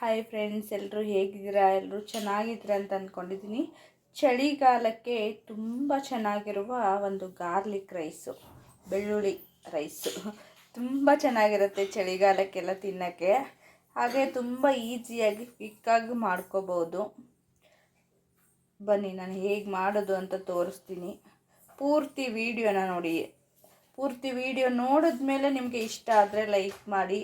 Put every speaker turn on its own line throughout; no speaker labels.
Hi friends ಎಲ್ಲರೂ ಹೇಗಿದ್ದೀರಾ? ಎಲ್ಲರೂ ಚೆನ್ನಾಗಿದ್ದೀರಾ ಅಂತ ಅಂದ್ಕೊಂಡಿದ್ದೀನಿ ಚಳಿಗಾಲಕ್ಕೆ ತುಂಬ ಚೆನ್ನಾಗಿರುವ ಒಂದು ಗಾರ್ಲಿಕ್ ರೈಸು, ಬೆಳ್ಳುಳ್ಳಿ ರೈಸು. ತುಂಬ ಚೆನ್ನಾಗಿರುತ್ತೆ ಚಳಿಗಾಲಕ್ಕೆಲ್ಲ ತಿನ್ನೋಕ್ಕೆ. ಹಾಗೆ ತುಂಬ ಈಸಿಯಾಗಿ ಕ್ವಿಕ್ಕಾಗಿ ಮಾಡ್ಕೋಬೋದು. ಬನ್ನಿ, ನಾನು ಹೇಗೆ ಮಾಡೋದು ಅಂತ ತೋರಿಸ್ತೀನಿ. ಪೂರ್ತಿ ವೀಡಿಯೋನ ನೋಡಿ. ಪೂರ್ತಿ ವಿಡಿಯೋ ನೋಡಿದ್ಮೇಲೆ ನಿಮಗೆ ಇಷ್ಟ ಆದರೆ ಲೈಕ್ ಮಾಡಿ.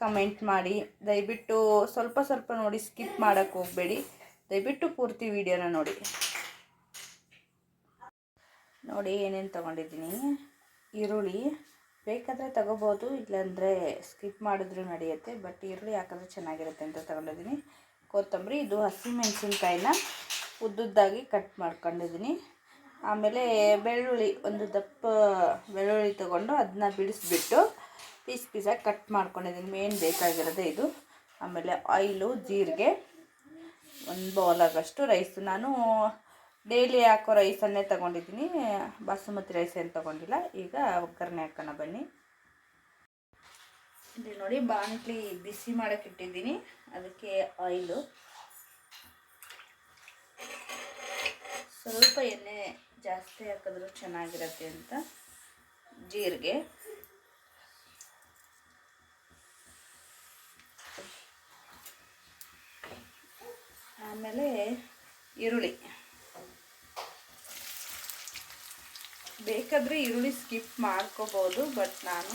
ಕಮೆಂಟ್ ಮಾಡಿ. ದಯವಿಟ್ಟು ಸ್ವಲ್ಪ ಸ್ವಲ್ಪ ನೋಡಿ ಸ್ಕಿಪ್ ಮಾಡೋಕ್ಕೆ ಹೋಗಬೇಡಿ. ದಯವಿಟ್ಟು ಪೂರ್ತಿ ವಿಡಿಯೋನ ನೋಡಿ. ನೋಡಿ ಏನೇನು ತೊಗೊಂಡಿದ್ದೀನಿ. ಈರುಳ್ಳಿ ಬೇಕಾದರೆ ತಗೋಬೋದು, ಇಲ್ಲಾಂದರೆ ಸ್ಕಿಪ್ ಮಾಡಿದ್ರೂ ನಡೆಯುತ್ತೆ ಬಟ್ ಈರುಳ್ಳಿ ಯಾಕಂದರೆ ಚೆನ್ನಾಗಿರುತ್ತೆ ಅಂತ ತಗೊಂಡಿದ್ದೀನಿ. ಕೊತ್ತಂಬರಿ, ಇದು ಹಸಿಮೆಣಸಿನ್ಕಾಯಿನ ಉದ್ದುದ್ದಾಗಿ ಕಟ್ ಮಾಡ್ಕೊಂಡಿದ್ದೀನಿ. ಆಮೇಲೆ ಬೆಳ್ಳುಳ್ಳಿ, ಒಂದು ದಪ್ಪ ಬೆಳ್ಳುಳ್ಳಿ ತೊಗೊಂಡು ಅದನ್ನ ಬಿಡಿಸ್ಬಿಟ್ಟು ಪೀಸ್ ಪೀಸಾಗಿ ಕಟ್ ಮಾಡ್ಕೊಂಡಿದ್ದೀನಿ. ಮೇನ್ ಬೇಕಾಗಿರೋದೇ ಇದು. ಆಮೇಲೆ ಆಯಿಲು, ಜೀರಿಗೆ, ಒಂದು ಬೌಲಾಗಷ್ಟು ರೈಸು. ನಾನು ಡೈಲಿ ಹಾಕೋ ರೈಸನ್ನೇ ತೊಗೊಂಡಿದ್ದೀನಿ. ಬಾಸುಮತಿ ರೈಸ್ ಏನು ತೊಗೊಂಡಿಲ್ಲ. ಈಗ ಒಗ್ಗರಣೆ ಹಾಕೋಣ ಬನ್ನಿ. ಇಲ್ಲಿ ನೋಡಿ ಬಾಣಲಿ ಬಿಸಿ ಮಾಡೋಕೆ ಇಟ್ಟಿದ್ದೀನಿ. ಅದಕ್ಕೆ ಆಯಿಲು. ಸ್ವಲ್ಪ ಎಣ್ಣೆ ಜಾಸ್ತಿ ಹಾಕಿದ್ರು ಚೆನ್ನಾಗಿರುತ್ತೆ ಅಂತ. ಜೀರಿಗೆ. ಆಮೇಲೆ ಈರುಳ್ಳಿ. ಬೇಕಾದರೆ ಈರುಳ್ಳಿ ಸ್ಕಿಪ್ ಮಾಡ್ಕೋಬೋದು, ಬಟ್ ನಾನು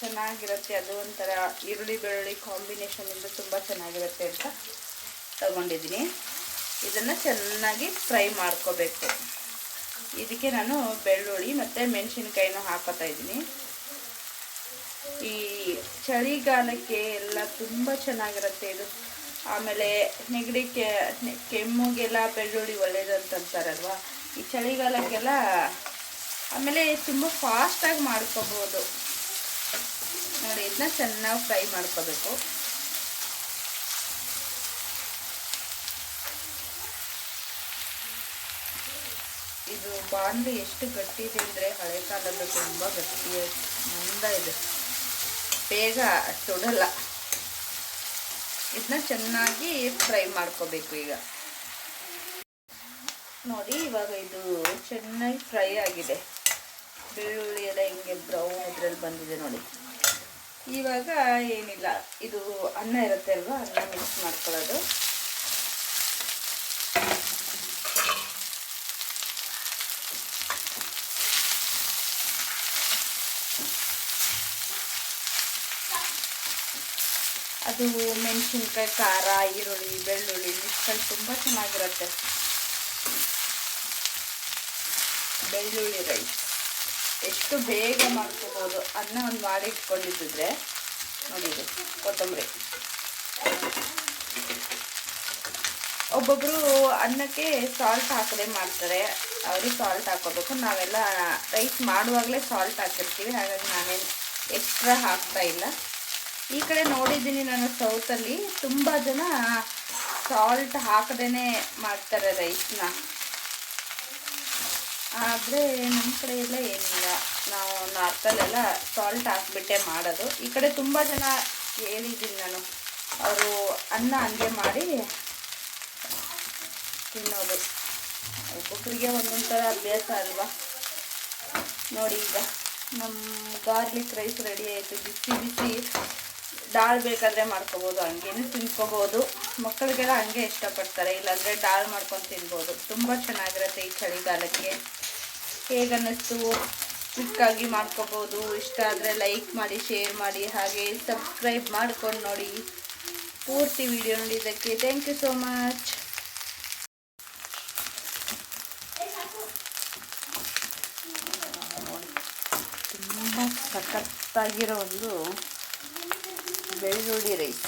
ಚೆನ್ನಾಗಿರುತ್ತೆ. ಅದು ಒಂಥರ ಈರುಳ್ಳಿ ಬೆಳ್ಳುಳ್ಳಿ ಕಾಂಬಿನೇಷನಿಂದ ತುಂಬ ಚೆನ್ನಾಗಿರುತ್ತೆ ಅಂತ ತಗೊಂಡಿದ್ದೀನಿ. ಇದನ್ನು ಚೆನ್ನಾಗಿ ಫ್ರೈ ಮಾಡ್ಕೋಬೇಕು. ಇದಕ್ಕೆ ನಾನು ಬೆಳ್ಳುಳ್ಳಿ ಮತ್ತು ಮೆಣಸಿನ್ಕಾಯಿನೂ ಹಾಕೋತಾ ಇದ್ದೀನಿ. ಈ ಚಳಿಗಾಲಕ್ಕೆ ಎಲ್ಲ ತುಂಬ ಚೆನ್ನಾಗಿರುತ್ತೆ. ಇದು ಆಮೇಲೆ ನೆಗಡಿ ಕೆಮ್ಮುಗೆಲ್ಲ ಬೆಳ್ಳುಳ್ಳಿ ಒಳ್ಳೇದು ಅಂತಂತಾರಲ್ವ ಈ ಚಳಿಗಾಲಕ್ಕೆಲ್ಲ ಆಮೇಲೆ ತುಂಬ ಫಾಸ್ಟಾಗಿ ಮಾಡ್ಕೋಬೋದು. ನೋಡಿ, ಇದನ್ನ ಚೆನ್ನಾಗಿ ಫ್ರೈ ಮಾಡ್ಕೋಬೇಕು. ಇದು ಬಾಂಡ್ಲಿ ಎಷ್ಟು ಗಟ್ಟಿ ಇದೆ ಅಂದರೆ ಹಳೆ ಕಾಲದ್ದು ತುಂಬ ಗಟ್ಟಿ ಮುಂದ ಇದೆ. ಬೇಗ ಸುಡಲ್ಲ ಇದನ್ನ ಚೆನ್ನಾಗಿ ಫ್ರೈ ಮಾಡ್ಕೋಬೇಕು ಈಗ. ನೋಡಿ, ಇವಾಗ ಇದು ಚೆನ್ನಾಗಿ ಫ್ರೈ ಆಗಿದೆ. ಬೆಳ್ಳುಳ್ಳಿ ಎಲ್ಲ ಹಿಂಗೆ ಬ್ರೌನ್ ಇದ್ರಲ್ಲಿ ಬಂದಿದೆ ನೋಡಿ. ಇವಾಗ ಏನಿಲ್ಲ, ಇದು ಅನ್ನ ಇರುತ್ತೆ ಅಲ್ವಾ? ಅನ್ನ ಮಿಕ್ಸ್ ಮಾಡ್ಕೊಳ್ಳೋದು. ಅದು ಮೆಣಸಿನ್ಕಾಯಿ, ಖಾರ, ಈರುಳ್ಳಿ, ಬೆಳ್ಳುಳ್ಳಿ ಮಿಕ್ಸಲ್ಲಿ ತುಂಬ ಚೆನ್ನಾಗಿರುತ್ತೆ. ಬೆಳ್ಳುಳ್ಳಿ ರೈಸ್. ಎಷ್ಟು ಬೇಗ ಮಾಡ್ಕೋಬೋದು ಅನ್ನ ಒಂದು ಮಾಡಿ ಇಟ್ಕೊಂಡಿದ್ದಿದ್ರೆ, ನೋಡಿ ಕೊತ್ತಂಬರಿ. ಒಬ್ಬೊಬ್ಬರು ಅನ್ನಕ್ಕೆ ಸಾಲ್ಟ್ ಹಾಕದೆ ಮಾಡ್ತಾರೆ. ಅವ್ರಿಗೆ ಸಾಲ್ಟ್ ಹಾಕೋಬೇಕು. ನಾವೆಲ್ಲ ರೈಸ್ ಮಾಡುವಾಗಲೇ ಸಾಲ್ಟ್ ಹಾಕಿರ್ತೀವಿ. ಹಾಗಾಗಿ ನಾನೇನು ಎಕ್ಸ್ಟ್ರಾ ಹಾಕ್ತಾ ಇಲ್ಲ. ಈ ಕಡೆ ನೋಡಿದ್ದೀನಿ ನಾನು ಸೌತಲ್ಲಿ ತುಂಬ ಜನ ಸಾಲ್ಟ್ ಹಾಕದೇ ಮಾಡ್ತಾರೆ ರೈಸ್ನ ಆದರೆ ನಮ್ಮ ಕಡೆ ಎಲ್ಲ ಏನಿಲ್ಲ. ನಾವು ನಾರ್ತಲ್ಲೆಲ್ಲ ಸಾಲ್ಟ್ ಹಾಕ್ಬಿಟ್ಟೆ ಮಾಡೋದು. ಈ ಕಡೆ ತುಂಬ ಜನ ಹೇಳಿದ್ದೀನಿ ನಾನು. ಅವರು ಅನ್ನ ಹಂಗೆ ಮಾಡಿ ತಿನ್ನೋದು. ಒಬ್ಬೊಬ್ಬರಿಗೆ ಒಂದೊಂದು ಥರ ಅಭ್ಯಾಸ ಅಲ್ವಾ? ನೋಡಿ ಈಗ ನಮ್ಮ ಗಾರ್ಲಿಕ್ ರೈಸ್ ರೆಡಿ ಆಯಿತು. ಬಿಸಿ ಬಿಸಿ ದಾಲ್ ಬೇಕಾದರೆ ಮಾಡ್ಕೋಬೋದು, ಹಂಗೇನು ತಿನ್ಕೋಬೋದು. ಮಕ್ಕಳಿಗೆಲ್ಲ ಹಂಗೆ ಇಷ್ಟಪಡ್ತಾರೆ, ಇಲ್ಲಾಂದರೆ ದಾಲ್ ಮಾಡ್ಕೊಂಡು ತಿನ್ಬೋದು. ತುಂಬ ಚೆನ್ನಾಗಿರುತ್ತೆ ಈ ಚಳಿಗಾಲಕ್ಕೆ. ಹೇಗನ್ನಿಸ್ತು? ಕ್ವಿಕ್ಕಾಗಿ ಮಾಡ್ಕೋಬೋದು. ಇಷ್ಟ ಆದರೆ ಲೈಕ್ ಮಾಡಿ, ಶೇರ್ ಮಾಡಿ, ಹಾಗೆ ಸಬ್ಸ್ಕ್ರೈಬ್ ಮಾಡ್ಕೊಂಡು ನೋಡಿ. ಪೂರ್ತಿ ವಿಡಿಯೋ ನೋಡಿದ್ದಕ್ಕೆ ಥ್ಯಾಂಕ್ ಯು ಸೋ ಮಚ್. ತುಂಬ ಸಖತ್ತಾಗಿರೋ ಒಂದು ಬೆಳ್ಳುಳ್ಳಿ ರೈಸ್